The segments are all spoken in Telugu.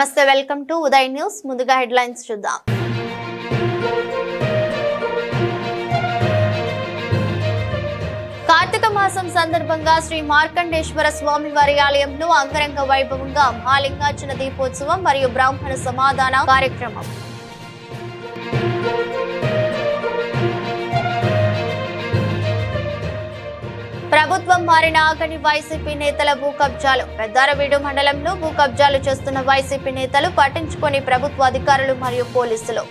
నమస్తే వెల్కమ్ టు ఉదయ్ న్యూస్. ముందుగా హెడ్లైన్స్ చూద్దాం. కార్తీక మాసం సందర్భంగా శ్రీ మార్కండేశ్వర స్వామి వారి ఆలయంలో అంగరంగ వైభవంగా మహాలింగార్చన దీపోత్సవం మరియు బ్రాహ్మణ సమాధాన కార్యక్రమం. ప్రభుత్వం మారిన ఆగని వైసీపీ నేతల భూ కబ్జాలు పెద్దారవీడు మండలంలో భూ కబ్జాలు చేస్తున్న వైసీపీ నేతలు పట్టించుకొని ప్రభుత్వ అధికారులు మరియు పోలీసులు.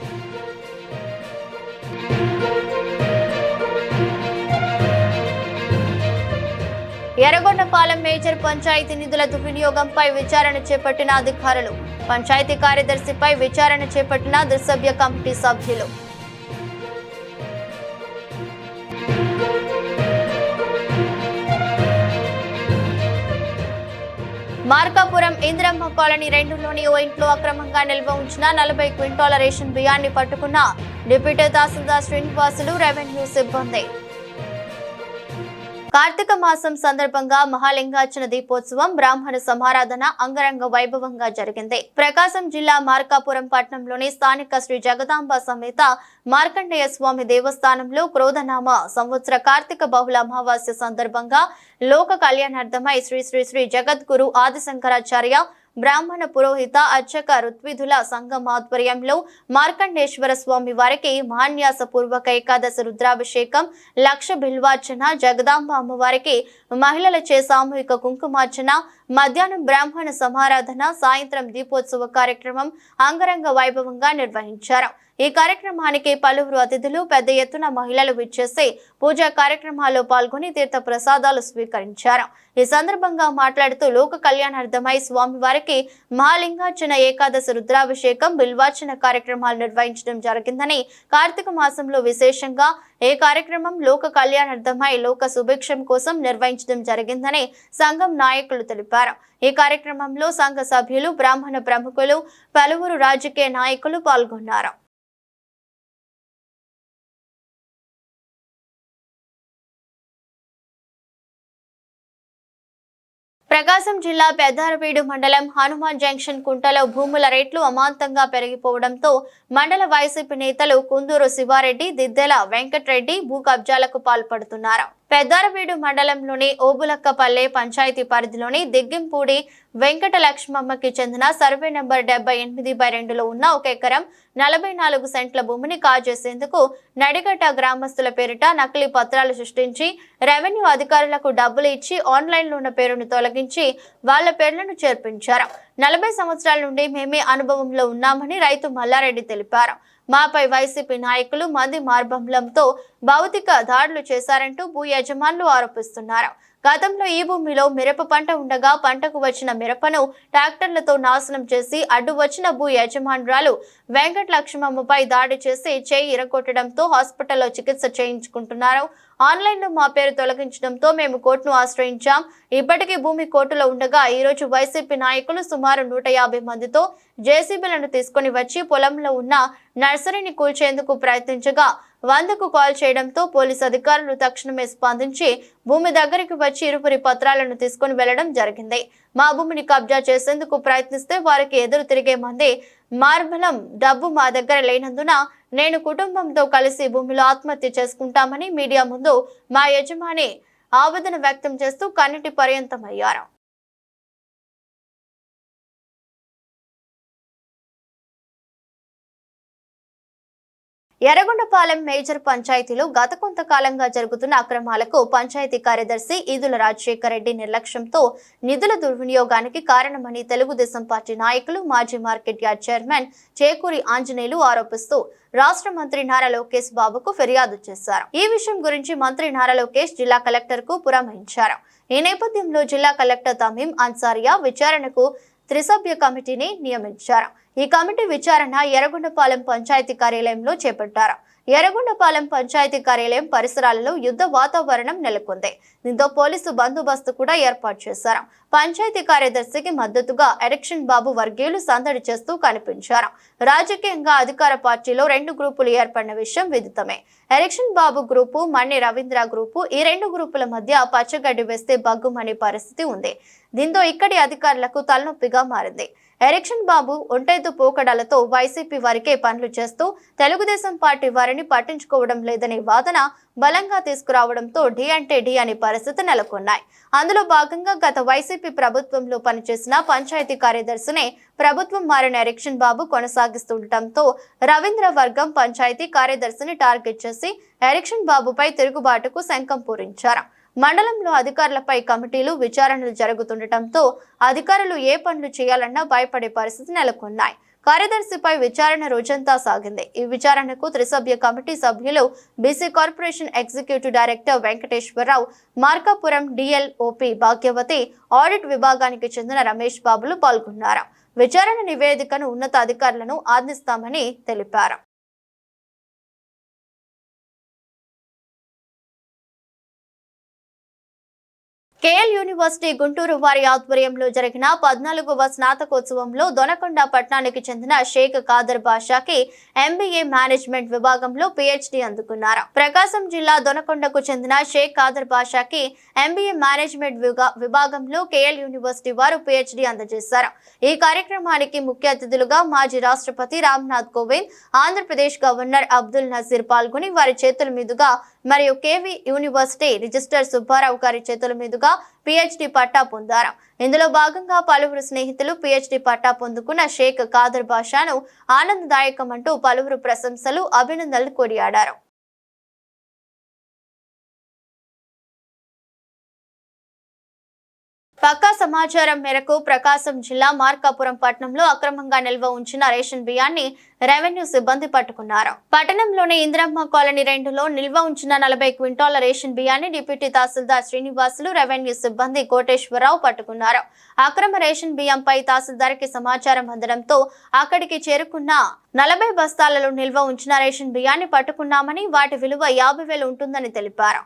ఎర్రగొండపాలెం మేజర్ పంచాయతీ నిధుల దుర్వినియోగంపై విచారణ చేపట్టిన అధికారులు. పంచాయతీ కార్యదర్శిపై విచారణ చేపట్టిన దుర్సభ్య కమిటీ సభ్యులు. మార్కాపురం ఇంద్రమ్మ కాలనీ రెండులోని ఓ ఇంట్లో అక్రమంగా నిల్వ ఉంచిన నలభై క్వింటాల రేషన్ బియ్యాన్ని పట్టుకున్న డిప్యూటీ తహసీల్దార్ శ్రీనివాసులు రెవెన్యూ సిబ్బంది. కార్తీక మాసం సందర్భంగా మహాలింగార్చన దీపోత్సవం బ్రాహ్మణ సమారాధన అంగరంగ వైభవంగా జరిగింది. ప్రకాశం జిల్లా మార్కాపురం పట్టణంలోని స్థానిక శ్రీ జగదాంబ సమేత మార్కండేయ స్వామి దేవస్థానంలో క్రోధనామ సంవత్సర కార్తీక బహుళ అమావాస్య సందర్భంగా లోక కళ్యాణార్థమై శ్రీ శ్రీ శ్రీ జగద్గురు ఆదిశంకరాచార్య బ్రాహ్మణ పురోహిత అర్చక ఋత్విధుల సంఘం ఆధ్వర్యంలో మార్కండేశ్వర స్వామి వారికి మాన్యాస పూర్వక ఏకాదశి రుద్రాభిషేకం లక్ష బిల్వార్చన జగదాంబ అమ్మవారికి మహిళలచే సామూహిక కుంకుమార్చన మధ్యాహ్నం బ్రాహ్మణ సమారాధన సాయంత్రం దీపోత్సవ కార్యక్రమం అంగరంగ వైభవంగా నిర్వహించారు. ఈ కార్యక్రమానికి పలువురు అతిథులు పెద్ద ఎత్తున మహిళలు విచ్చేసి పూజా కార్యక్రమాల్లో పాల్గొని తీర్థ ప్రసాదాలు స్వీకరించారు. ఈ సందర్భంగా మాట్లాడుతూ లోక కళ్యాణార్థమై స్వామివారికి మహాలింగార్చన ఏకాదశి రుద్రాభిషేకం బిల్వార్చన కార్యక్రమాలు నిర్వహించడం జరిగిందని కార్తీక మాసంలో విశేషంగా ఏ కార్యక్రమం లోక కళ్యాణార్థమై లోక సుభిక్షం కోసం నిర్వహించడం జరిగిందని సంఘం నాయకులు తెలిపారు. ఈ కార్యక్రమంలో సంఘ సభ్యులు బ్రాహ్మణ ప్రముఖులు పలువురు రాజకీయ నాయకులు పాల్గొన్నారు. ప్రకాశం జిల్లా పెద్దారవీడు మండలం హనుమాన్ జంక్షన్ కుంటలో భూముల రేట్లు అమాంతంగా పెరిగిపోవడంతో మండల వైసీపీ నేతలు కుందూరు శివారెడ్డి దిద్దెల వెంకట్రెడ్డి భూ కబ్జాలకు పాల్పడుతున్నారు. పెద్దారవీడు మండలంలోని ఓబులక్కపల్లె పంచాయతీ పరిధిలోని దిగ్గింపూడి వెంకట లక్ష్మమ్మకి చెందిన సర్వే నెంబర్ డెబ్బై ఎనిమిది బై రెండులో ఉన్న ఒక ఎకరం నలభై నాలుగు సెంట్ల భూమిని కాజేసేందుకు నడిగడ్డ గ్రామస్తుల పేరిట నకిలీ పత్రాలు సృష్టించి రెవెన్యూ అధికారులకు డబ్బులు ఇచ్చి ఆన్లైన్లో ఉన్న పేరును తొలగించి వాళ్ళ పేర్లను చేర్పించారు. నలభై సంవత్సరాల నుండి మేమే అనుభవంలో ఉన్నామని రైతు మల్లారెడ్డి తెలిపారు. మాపై వైసీపీ నాయకులు మంది మార్బంలంతో భౌతిక దాడులు చేశారంటూ భూ యజమానులు ఆరోపిస్తున్నారు. గతంలో ఈ భూమిలో మిరప పంట ఉండగా పంటకు వచ్చిన మిరపను ట్రాక్టర్లతో నాశనం చేసి అడ్డు వచ్చిన భూ యజమానురాలు వెంకట లక్ష్మమ్మపై దాడి చేసి చేయి ఇరగొట్టడంతో హాస్పిటల్లో చికిత్స చేయించుకుంటున్నారు. ఆన్లైన్లో మా పేరు తొలగించడంతో మేము కోర్టును ఆశ్రయించాం. ఇప్పటికీ భూమి కోర్టులో ఉండగా ఈ రోజు వైసీపీ నాయకులు సుమారు నూట యాభై మందితో జేసీబీలను తీసుకుని వచ్చి పొలంలో ఉన్న నర్సరీని కూల్చేందుకు ప్రయత్నించగా వందకు కాల్ చేయడంతో పోలీసు అధికారులు తక్షణమే స్పందించి భూమి దగ్గరికి వచ్చి ఇరువురి పత్రాలను తీసుకుని వెళ్ళడం జరిగింది. మా భూమిని కబ్జా చేసేందుకు ప్రయత్నిస్తే వారికి ఎదురు తిరిగే మంది మార్బలం డబ్బు మా దగ్గర లేనందున నేను కుటుంబంతో కలిసి భూమిలో ఆత్మహత్య చేసుకుంటామని మీడియా ముందు మా యజమాని ఆవేదన వ్యక్తం చేస్తూ కన్నిటి పర్యంతమయ్యారు. ఎర్రగొండపాలెం మేజర్ పంచాయతీలో గత కొంతకాలంగా జరుగుతున్న అక్రమాలకు పంచాయతీ కార్యదర్శి ఈదుల రాజశేఖర రెడ్డి నిర్లక్ష్యంతో నిధుల దుర్వినియోగానికి కారణమని తెలుగుదేశం పార్టీ నాయకులు మాజీ market yard chairman Chekuri Anjaneyulu ఆరోపిస్తూ రాష్ట్ర మంత్రి నారా లోకేష్ బాబుకు ఫిర్యాదు చేశారు. ఈ విషయం గురించి మంత్రి నారా లోకేష్ జిల్లా కలెక్టర్కు పురమాయించారు. ఈ నేపథ్యంలో జిల్లా కలెక్టర్ తమీం అన్సారియా విచారణకు త్రిసభ్య కమిటీని నియమించారు. ఈ కమిటీ విచారణ ఎర్రగొండపాలెం పంచాయతీ కార్యాలయంలో చేపట్టారు. ఎర్రగొండపాలెం పంచాయతీ కార్యాలయం పరిసరాలలో యుద్ధ వాతావరణం నెలకొంది. దీంతో పోలీసు బందోబస్తు కూడా ఏర్పాటు చేశారు. పంచాయతీ కార్యదర్శికి మద్దతుగా ఎరక్షన్ బాబు వర్గీయులు సందడి చేస్తూ కనిపించారు. రాజకీయంగా అధికార పార్టీలో రెండు గ్రూపులు ఏర్పడిన విషయం విదితమే. ఎరక్షన్ బాబు గ్రూపు మణి రవీంద్ర గ్రూపు ఈ రెండు గ్రూపుల మధ్య పచ్చగడ్డి వేస్తే బగ్గుమనే పరిస్థితి ఉంది. దీంతో ఇక్కడి అధికారులకు తలనొప్పిగా మారింది. ఎరిక్షన్ బాబు ఒంటైతు పోకడాలతో వైసీపీ వారికే పనులు చేస్తూ తెలుగుదేశం పార్టీ వారిని పట్టించుకోవడం లేదనే వాదన బలంగా తీసుకురావడంతో డి అంటే డి అనే పరిస్థితి నెలకొన్నాయి. అందులో భాగంగా గత వైసీపీ ప్రభుత్వంలో పనిచేసిన పంచాయతీ కార్యదర్శినే ప్రభుత్వం మారిన ఎరిక్షన్ బాబు కొనసాగిస్తుండటంతో రవీంద్ర వర్గం పంచాయతీ కార్యదర్శిని టార్గెట్ చేసి ఎరిక్షన్ బాబుపై తిరుగుబాటుకు శంఖం పూరించారు. మండలంలో అధికారులపై కమిటీలు విచారణలు జరుగుతుండటంతో అధికారులు ఏ పనులు చేయాలన్నా భయపడే పరిస్థితి నెలకొన్నాయి. కార్యదర్శిపై విచారణ రోజంతా సాగింది. ఈ విచారణకు త్రిసభ్య కమిటీ సభ్యులు BC corporation executive director Venkateswararao Markapuram DLOP Bhagyavathi audit విభాగానికి చెందిన రమేష్ బాబులు పాల్గొన్నారు. విచారణ నివేదికను ఉన్నత అధికారులను ఆదిస్తామని తెలిపారు. కేఎల్ యూనివర్సిటీ గుంటూరు వారి ఆధ్వర్యంలో జరిగిన పద్నాలుగవ స్నాతకోత్సవంలో దొనకొండ పట్టణానికి చెందిన షేక్ కాదర్ బాషాకి ఎంబీఏ మేనేజ్మెంట్ విభాగంలో పీహెచ్డీ అందుకున్నారు. ప్రకాశం జిల్లా దొనకొండకు చెందిన షేక్ కాదర్ బాషాకి ఎంబీఏ మేనేజ్మెంట్ విభాగంలో కేఎల్ యూనివర్సిటీ వారు పీహెచ్డీ అందజేశారు. ఈ కార్యక్రమానికి ముఖ్య అతిథులుగా మాజీ రాష్ట్రపతి రామ్నాథ్ కోవింద్ ఆంధ్రప్రదేశ్ గవర్నర్ అబ్దుల్ నజీర్ పాల్గొని వారి చేతుల మీదుగా మరియు కేవీ యూనివర్సిటీ రిజిస్టర్ సుబ్బారావు గారి చేతుల మీదుగా పిహెచ్డి పట్టా పొందారు. ఇందులో భాగంగా పలువురు స్నేహితులు పిహెచ్డి పట్టా పొందుకున్న షేక్ కాదర్ బాషాను ఆనందదాయకమంటూ పలువురు ప్రశంసలు అభినందనలు కొనియాడారు. పక్కా సమాచారం మేరకు ప్రకాశం జిల్లా మార్కాపురం పట్టణంలో అక్రమంగా నిల్వ ఉంచిన రేషన్ బియ్యాన్ని రెవెన్యూ సిబ్బంది పట్టుకున్నారు. పట్టణంలోని ఇందిరమ్మ కాలనీ రెండులో నిల్వ ఉంచిన నలభై క్వింటాల రేషన్ బియ్యాన్ని డిప్యూటీ తహసీల్దార్ శ్రీనివాసులు రెవెన్యూ సిబ్బంది కోటేశ్వరరావు పట్టుకున్నారు. అక్రమ రేషన్ బియ్యంపై తహసీల్దార్కి సమాచారం అందడంతో అక్కడికి చేరుకున్న నలభై బస్తాలలో నిల్వ ఉంచిన రేషన్ బియ్యాన్ని పట్టుకున్నామని వాటి విలువ యాభై వేలు ఉంటుందని తెలిపారు.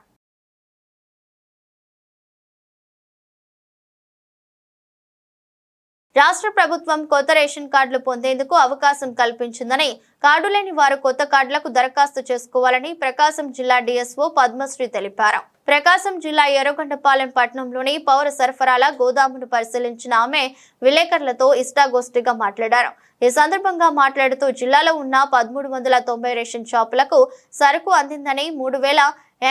రాష్ట్ర ప్రభుత్వం కొత్త రేషన్ కార్డులు పొందేందుకు అవకాశం కల్పించిందని కార్డు లేని వారు కొత్త కార్డులకు దరఖాస్తు చేసుకోవాలని ప్రకాశం జిల్లా డిఎస్ఓ పద్మశ్రీ తెలిపారు. ప్రకాశం జిల్లా ఎర్రగొండపాలెం పట్టణంలోని పౌర సరఫరాల గోదామును పరిశీలించిన ఆమె విలేకరులతో ఇష్టాగోష్ఠిగా మాట్లాడారు. ఈ సందర్భంగా మాట్లాడుతూ జిల్లాలో ఉన్న పదమూడు వందల తొంభై రేషన్ షాపులకు సరుకు అందిందని మూడు వేల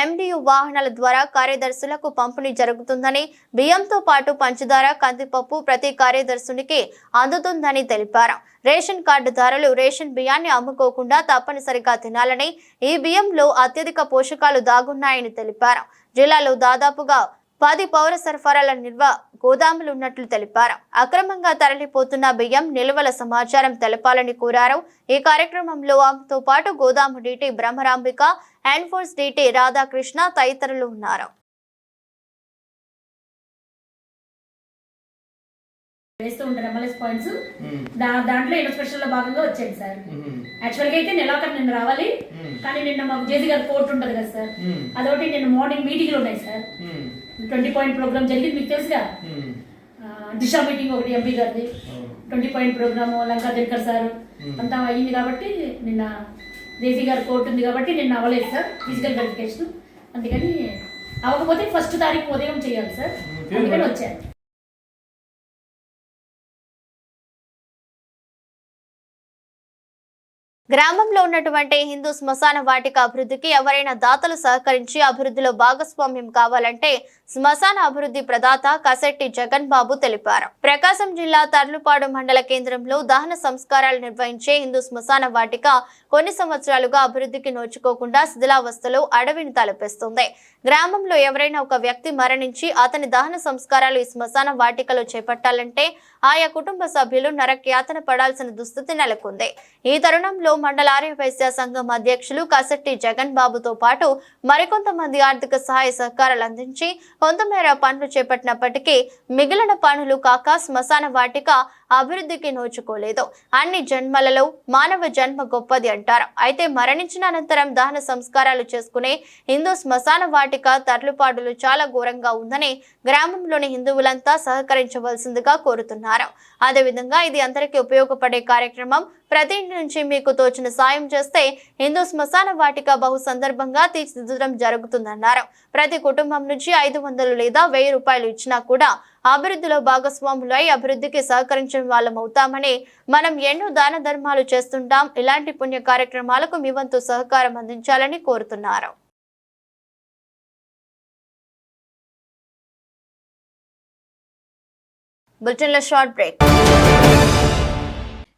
ఎండియు వాహనాల ద్వారా కార్యదర్శులకు పంపిణీ జరుగుతుందని బియ్యంతో పాటు పంచదార కందిపప్పు ప్రతి కార్యదర్శునికి అందుతుందని తెలిపారు. రేషన్ కార్డుదారులు రేషన్ బియ్యాన్ని అమ్ముకోకుండా తప్పనిసరిగా తినాలని ఈ బియ్యంలో అత్యధిక పోషకాలు దాగున్నాయని తెలిపారు. జిల్లాలో దాదాపుగా పది పౌర సరఫరాల నిల్వ గోదాములు ఉన్నట్లు తెలిపారు. అక్రమంగా తరలిపోతున్న బియ్యం నిల్వల సమాచారం తెలపాలని కోరారు. ఈ కార్యక్రమంలో ఆమెతో పాటు గోదాము DT Brahmarambika enforce DT Radhakrishna తదితరులు ఉన్నారు. వేస్తూ ఉంటారు ఎంఎల్ఎస్ పాయింట్స్ దాంట్లో ఇన్స్పెక్షన్లో భాగంగా సార్. యాక్చువల్గా అయితే నెలాఖరు నిన్న రావాలి. కానీ నిన్న మాకు జేసీ గారి కోర్టు ఉంటుంది కదా సార్. అదొకటి నిన్న మార్నింగ్ మీటింగ్లు ఉన్నాయి సార్. ట్వంటీ పాయింట్ ప్రోగ్రామ్ జరిగింది మీకు తెలుసుగా? దిశా మీటింగ్ ఒకటి ఎంపీ గారిది. Twenty point program Lanka Dinakar sir. అంతా అయ్యింది కాబట్టి నిన్న జేసీ గారి కోర్టు ఉంది కాబట్టి నిన్న అవ్వలేదు సార్ ఫిజికల్ వెరిఫికేషన్ అందుకని అవ్వకపోతే ఫస్ట్ తారీఖు ఉదయం చేయాలి సార్. అందుకని వచ్చారు గ్రామంలో ఉన్నటువంటి హిందూ శ్మశాన వాటిక అభివృద్ధికి ఎవరైనా దాతలు సహకరించి అభివృద్ధిలో భాగస్వామ్యం కావాలంటే శ్మశాన అభివృద్ధి ప్రదాత కసెట్టి జగన్ బాబు తెలిపారు. ప్రకాశం జిల్లా తర్లుపాడు మండల కేంద్రంలో దహన సంస్కారాలు నిర్వహించే హిందూ శ్మశాన వాటిక కొన్ని సంవత్సరాలుగా అభివృద్ధికి నోచుకోకుండా శిథిలావస్థలో అడవిని తలపిస్తుంది. గ్రామంలో ఎవరైనా ఒక వ్యక్తి మరణించి అతని దహన సంస్కారాలు ఈ శ్మశాన వాటికలో చేపట్టాలంటే ఆయా కుటుంబ సభ్యులు నరకయాతన పడాల్సిన దుస్థితి నెలకొంది. ఈ తరుణంలో మండల ఆర్య వైశ్య సంఘం అధ్యక్షులు కసట్టి జగన్ బాబుతో పాటు మరికొంతమంది ఆర్థిక సహాయ సహకారాలు అందించి కొంతమేర పనులు చేపట్టినప్పటికీ మిగిలిన పనులు కాక శ్మశాన వాటిక అభివృద్ధికి నోచుకోలేదు. అన్ని జన్మలలో మానవ జన్మ గొప్పది అంటారు. అయితే మరణించిన అనంతరం దహన సంస్కారాలు చేసుకునే హిందూ శ్మశాన వాటిక తరలుపాటులు చాలా ఘోరంగా ఉందని గ్రామంలోని హిందువులంతా సహకరించవలసిందిగా కోరుతున్నారు. అదేవిధంగా ఇది అందరికీ ఉపయోగపడే కార్యక్రమం ప్రతి ఇంటి నుంచి మీకు తోచిన సాయం చేస్తే హిందూ శ్మశాన వాటిక బహు సందర్భంగా తీర్చిదిద్దడం జరుగుతుందన్నారు. ప్రతి కుటుంబం నుంచి ఐదు వందలు లేదా వెయ్యి రూపాయలు ఇచ్చినా కూడా అభివృద్ధిలో భాగస్వాములై అభివృద్ధికి సహకరించిన వాళ్ళం అవుతామని మనం ఎన్నో దాన ధర్మాలు చేస్తుంటాం. ఇలాంటి పుణ్య కార్యక్రమాలకు మీ వంతు సహకారం అందించాలని కోరుతున్నారు. బులెటిన్లో short break.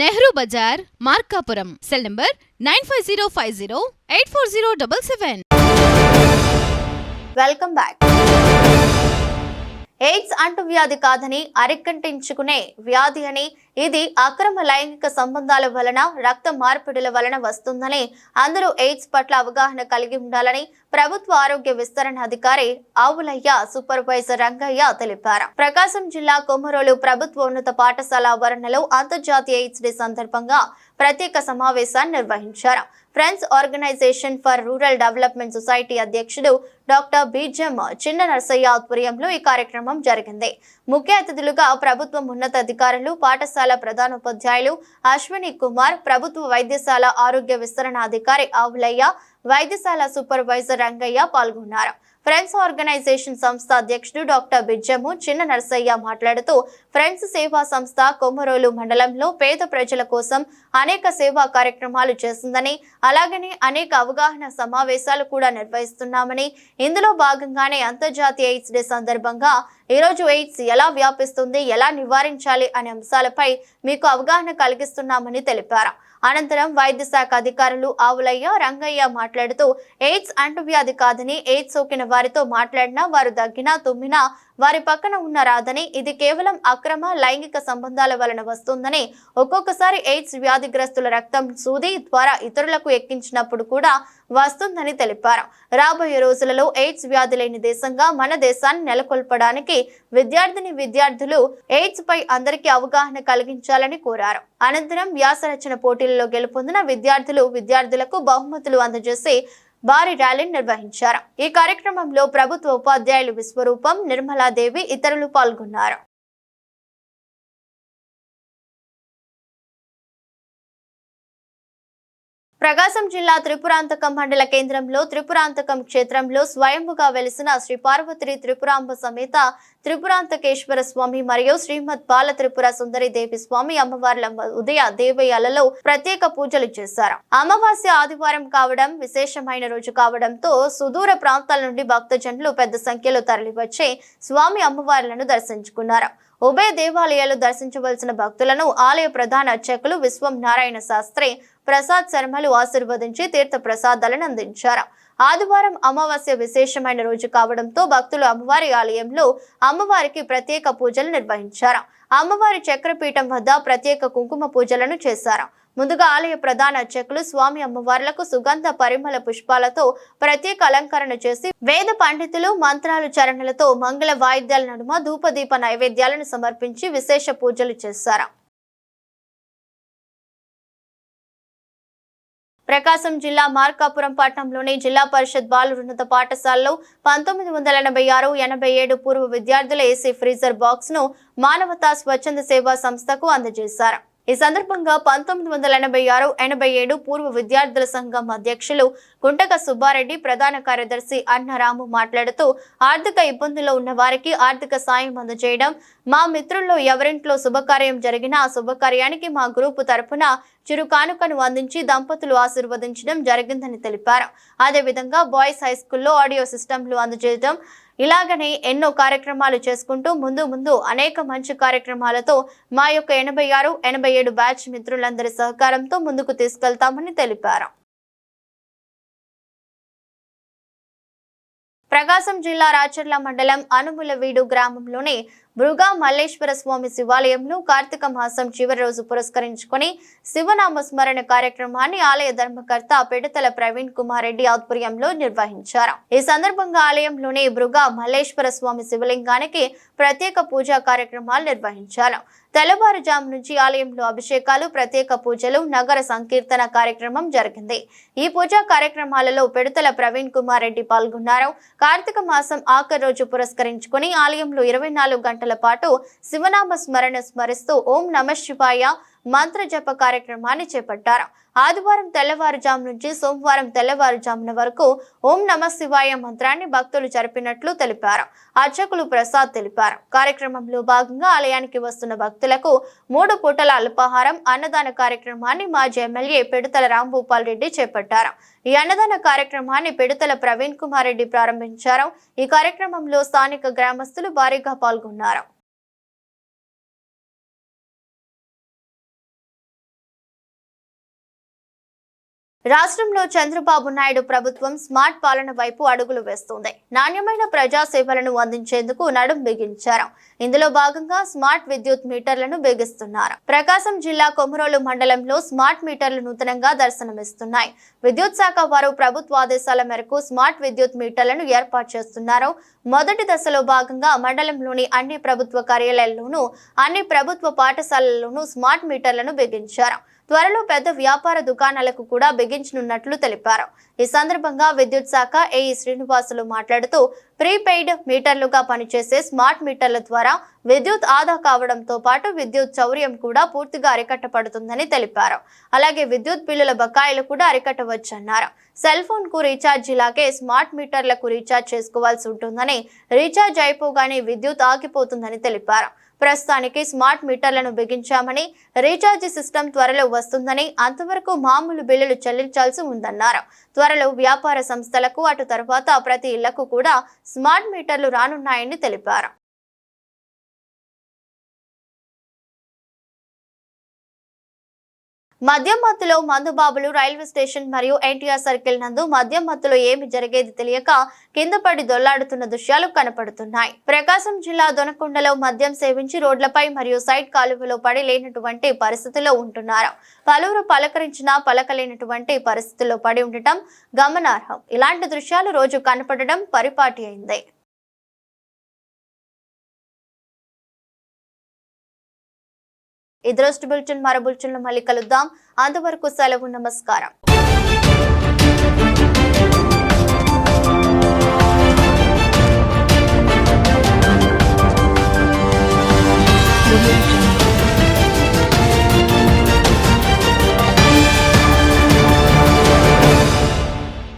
Nehru Bazar Markapuram. Cell number nine five zero five zero eight four zero double seven. Welcome back. AIDS అంటువ్యాధి కాదని అరికంటించుకునే వ్యాధి అని ఇది అక్రమ లైంగిక సంబంధాల వలన రక్త మార్పిడుల వలన వస్తుందని అందరూ ఎయిడ్స్ పట్ల అవగాహన కలిగి ఉండాలని ప్రభుత్వ ఆరోగ్య విస్తరణ అధికారి ఆవులయ్య సూపర్వైజర్ రంగయ్య తెలిపారు. ప్రకాశం జిల్లా కొమరోలు ప్రభుత్వ ఉన్నత పాఠశాల ఆవరణలో అంతర్జాతీయ ఎయిడ్స్ డే సందర్భంగా ప్రత్యేక సమావేశాన్ని నిర్వహించారు. Friends organisation for rural development society అధ్యక్షుడు డాక్టర్ బీజం చిన్న నర్సయ్య ఆధ్వర్యంలో ఈ కార్యక్రమం జరిగింది. ముఖ్య అతిథులుగా ప్రభుత్వం ఉన్నత అధికారులు పాఠశాల ప్రధానోపాధ్యాయులు అశ్విని కుమార్ ప్రభుత్వ వైద్యశాల ఆరోగ్య విస్తరణ అధికారి ఆవులయ్య వైద్యశాల సూపర్వైజర్ రంగయ్య పాల్గొన్నారు. ఫ్రెండ్స్ ఆర్గనైజేషన్ సంస్థ అధ్యక్షుడు డాక్టర్ బిజ్జము చిన్న నర్సయ్య మాట్లాడుతూ ఫ్రెండ్స్ సేవా సంస్థ కొమ్మరోలు మండలంలో పేద ప్రజల కోసం అనేక సేవా కార్యక్రమాలు చేస్తుందని అలాగనే అనేక అవగాహన సమావేశాలు కూడా నిర్వహిస్తున్నామని ఇందులో భాగంగానే అంతర్జాతీయ ఎయిడ్స్ డే సందర్భంగా ఈరోజు ఎయిడ్స్ ఎలా వ్యాపిస్తుంది ఎలా నివారించాలి అనే అంశాలపై మీకు అవగాహన కలిగిస్తున్నామని తెలిపారు. అనంతరం వైద్య శాఖ అధికారులు ఆవులయ్య రంగయ్య మాట్లాడుతూ ఎయిడ్స్ అంటువ్యాధి కాదని ఎయిడ్స్ సోకిన వారితో మాట్లాడినా వారు దగ్గినా తుమ్మినా వారి పక్కన ఉన్న రాదని ఇది కేవలం అక్రమ లైంగిక సంబంధాల వలన వస్తుందని ఒక్కొక్కసారి ఎయిడ్స్ వ్యాధిగ్రస్తుల రక్తం సూది ద్వారా ఇతరులకు ఎక్కించినప్పుడు కూడా వస్తుందని తెలిపారు. రాబోయే రోజులలో ఎయిడ్స్ వ్యాధి లేని దేశంగా మన దేశాన్ని నెలకొల్పడానికి విద్యార్థిని విద్యార్థులు ఎయిడ్స్ పై అందరికీ అవగాహన కలిగించాలని కోరారు. అనంతరం వ్యాస రచన పోటీలలో గెలుపొందిన విద్యార్థులు విద్యార్థులకు బహుమతులు అందజేసి భారీ ర్యాలీని నిర్వహించారు. ఈ కార్యక్రమంలో ప్రభుత్వ ఉపాధ్యాయులు విశ్వరూపం నిర్మలాదేవి ఇతరులు పాల్గొన్నారు. ప్రకాశం జిల్లా త్రిపురాంతకం మండల కేంద్రంలో త్రిపురాంతకం క్షేత్రంలో స్వయంభుగా వెలిసిన శ్రీ పార్వతి త్రిపురాంబ సమేత త్రిపురాంతకేశ్వర స్వామి మరియు శ్రీమద్ బాల త్రిపుర సుందరి దేవి స్వామి అమ్మవార్ల ఉదయ దేవయాలలో ప్రత్యేక పూజలు చేశారు. అమావాస్య ఆదివారం కావడం విశేషమైన రోజు కావడంతో సుదూర ప్రాంతాల నుండి భక్తజనులు పెద్ద సంఖ్యలో తరలివచ్చి స్వామి అమ్మవార్లను దర్శించుకున్నారు. ఉభయ దేవాలయాలు దర్శించవలసిన భక్తులను ఆలయ ప్రధాన అర్చకులు విశ్వం నారాయణ శాస్త్రి ప్రసాద్ శర్మలు ఆశీర్వదించి తీర్థ ప్రసాదాలను అందించారు. ఆదివారం అమావాస్య విశేషమైన రోజు కావడంతో భక్తులు అమ్మవారి ఆలయంలో అమ్మవారికి ప్రత్యేక పూజలు నిర్వహించారు. అమ్మవారి చక్రపీఠం వద్ద ప్రత్యేక కుంకుమ పూజలను చేశారు. ముందుగా ఆలయ ప్రధాన అర్చకులు స్వామి అమ్మవార్లకు సుగంధ పరిమళ పుష్పాలతో ప్రత్యేక అలంకరణ చేసి వేద పండితులు మంత్రాలు చరణలతో మంగళ వాయిద్యాల నడుమ ధూపదీప నైవేద్యాలను సమర్పించి విశేష పూజలు చేశారు. ప్రకాశం జిల్లా మార్కాపురం పట్టణంలోని జిల్లా పరిషత్ బాలురున్నత పాఠశాలలో పంతొమ్మిది వందల ఎనభై ఆరు ఎనభై ఏడు పూర్వ విద్యార్థుల ఏసీ ఫ్రీజర్ బాక్స్ను మానవతా స్వచ్ఛంద సేవా సంస్థకు అందజేశారు. ఈ సందర్భంగా పంతొమ్మిది వందల ఎనభై ఆరు ఎనభై ఏడు పూర్వ విద్యార్థుల సంఘం అధ్యక్షులు గుంటక సుబ్బారెడ్డి ప్రధాన కార్యదర్శి అన్నరాము మాట్లాడుతూ ఆర్థిక ఇబ్బందుల్లో ఉన్న వారికి ఆర్థిక సాయం అందజేయడం మా మిత్రుల్లో ఎవరింట్లో శుభకార్యం జరిగినా ఆ శుభకార్యానికి మా గ్రూపు తరపున చిరు కానుకను అందించి దంపతులు ఆశీర్వదించడం జరిగిందని తెలిపారు. అదేవిధంగా బాయ్స్ హై స్కూల్లో ఆడియో సిస్టంలు అందజేయడం ఇలాగనే ఎన్నో కార్యక్రమాలు చేసుకుంటూ ముందు ముందు అనేక మంచి కార్యక్రమాలతో మా యొక్క ఎనభై ఆరు ఎనభై ఏడు బ్యాచ్ మిత్రులందరి సహకారంతో ముందుకు తీసుకెళ్తామని తెలిపారు. ప్రకాశం జిల్లా రాచర్ల మండలం అనుములవీడు గ్రామంలోని భృగా మల్లేశ్వర స్వామి శివాలయంలో కార్తీక మాసం చివరి రోజు పురస్కరించుకుని శివనామ స్మరణ కార్యక్రమాన్ని ఆలయ ధర్మకర్త పెడతల ప్రవీణ్ కుమార్ రెడ్డి ఆధ్వర్యంలో నిర్వహించారు. ఈ సందర్భంగా ఆలయంలోని భృగా మల్లేశ్వర స్వామి శివలింగానికి ప్రత్యేక పూజా కార్యక్రమాలు నిర్వహించారు. తెల్లవారుజాము నుంచి ఆలయంలో అభిషేకాలు ప్రత్యేక పూజలు నగర సంకీర్తన కార్యక్రమం జరిగింది. ఈ పూజా కార్యక్రమాలలో పిడతల ప్రవీణ్ కుమార్ రెడ్డి పాల్గొన్నారు. కార్తీక మాసం ఆఖరి రోజు పురస్కరించుకుని ఆలయంలో ఇరవై నాలుగు గంటల పాటు శివనామ స్మరణ స్మరిస్తూ ఓం నమ శివాయ మంత్ర జప కార్యక్రమాన్ని చేపట్టారు. ఆదివారం తెల్లవారుజాము నుంచి సోమవారం తెల్లవారుజామున వరకు ఓం నమ శివాయ మంత్రాన్ని భక్తులు జరిపినట్లు తెలిపారు. అర్చకులు ప్రసాద్ తెలిపారు. కార్యక్రమంలో భాగంగా ఆలయానికి వస్తున్న భక్తులకు మూడు పూటల అల్పాహారం అన్నదాన కార్యక్రమాన్ని మాజీ ఎమ్మెల్యే పిడతల రాంభూపాల్ రెడ్డి చేపట్టారు. ఈ అన్నదాన కార్యక్రమాన్ని పిడతల ప్రవీణ్ కుమార్ రెడ్డి ప్రారంభించారు. ఈ కార్యక్రమంలో స్థానిక గ్రామస్తులు భారీగా పాల్గొన్నారు. రాష్ట్రంలో చంద్రబాబు నాయుడు ప్రభుత్వం స్మార్ట్ పాలన వైపు అడుగులు వేస్తుంది. నాణ్యమైన ప్రజా సేవలను అందించేందుకు నడుం బిగించారు. ఇందులో భాగంగా స్మార్ట్ విద్యుత్ మీటర్లను బిగిస్తున్నారు. ప్రకాశం జిల్లా కొమరోలు మండలంలో స్మార్ట్ మీటర్లు నూతనంగా దర్శనమిస్తున్నాయి. విద్యుత్ శాఖ వారు ప్రభుత్వ ఆదేశాల మేరకు స్మార్ట్ విద్యుత్ మీటర్లను ఏర్పాటు చేస్తున్నారు. మొదటి దశలో భాగంగా మండలంలోని అన్ని ప్రభుత్వ కార్యాలయాల్లోనూ అన్ని ప్రభుత్వ పాఠశాలల్లోనూ స్మార్ట్ మీటర్లను బిగించారు. త్వరలో పెద్ద వ్యాపార దుకాణాలకు కూడా బిగించనున్నట్లు తెలిపారు. ఈ సందర్భంగా విద్యుత్ శాఖ ఏఈ శ్రీనివాసులు మాట్లాడుతూ ప్రీపెయిడ్ మీటర్లుగా పనిచేసే స్మార్ట్ మీటర్ల ద్వారా విద్యుత్ ఆదా కావడంతో పాటు విద్యుత్ చౌర్యం కూడా పూర్తిగా అరికట్టపడుతుందని తెలిపారు. అలాగే విద్యుత్ బిల్లుల బకాయిలు కూడా అరికట్టవచ్చన్నారు. సెల్ ఫోన్కు రీఛార్జ్ ఇలాగే స్మార్ట్ మీటర్లకు రీఛార్జ్ చేసుకోవాల్సి ఉంటుందని రీఛార్జ్ అయిపోగానే విద్యుత్ ఆగిపోతుందని తెలిపారు. ప్రస్తుతానికి స్మార్ట్ మీటర్లను బిగించామని రీఛార్జ్ సిస్టమ్ త్వరలో వస్తుందని అంతవరకు మామూలు బిల్లులు చెల్లించాల్సి ఉందన్నారు. త్వరలో వ్యాపార సంస్థలకు అటు తర్వాత ప్రతి ఇళ్ళకు కూడా స్మార్ట్ మీటర్లు రానున్నాయని తెలిపారు. మద్యం మత్తులో మందుబాబులు రైల్వే స్టేషన్ మరియు ఎన్టీఆర్ సర్కిల్ నందు మద్యం మత్తులో ఏమి జరిగేది తెలియక కింద పడి దొల్లాడుతున్న దృశ్యాలు కనపడుతున్నాయి. ప్రకాశం జిల్లా దొనకొండలో మద్యం సేవించి రోడ్లపై మరియు సైడ్ కాలువలో పడి లేనటువంటి పరిస్థితుల్లో ఉంటున్నారు. పలువురు పలకరించినా పలకలేనటువంటి పరిస్థితుల్లో పడి ఉండటం గమనార్హం. ఇలాంటి దృశ్యాలు రోజు కనపడడం పరిపాటి అయింది. ఈ దృష్టి బులెటిన్ మరో బులెటిన్లో మళ్ళీ కలుద్దాం. అంతవరకు సెలవు నమస్కారం.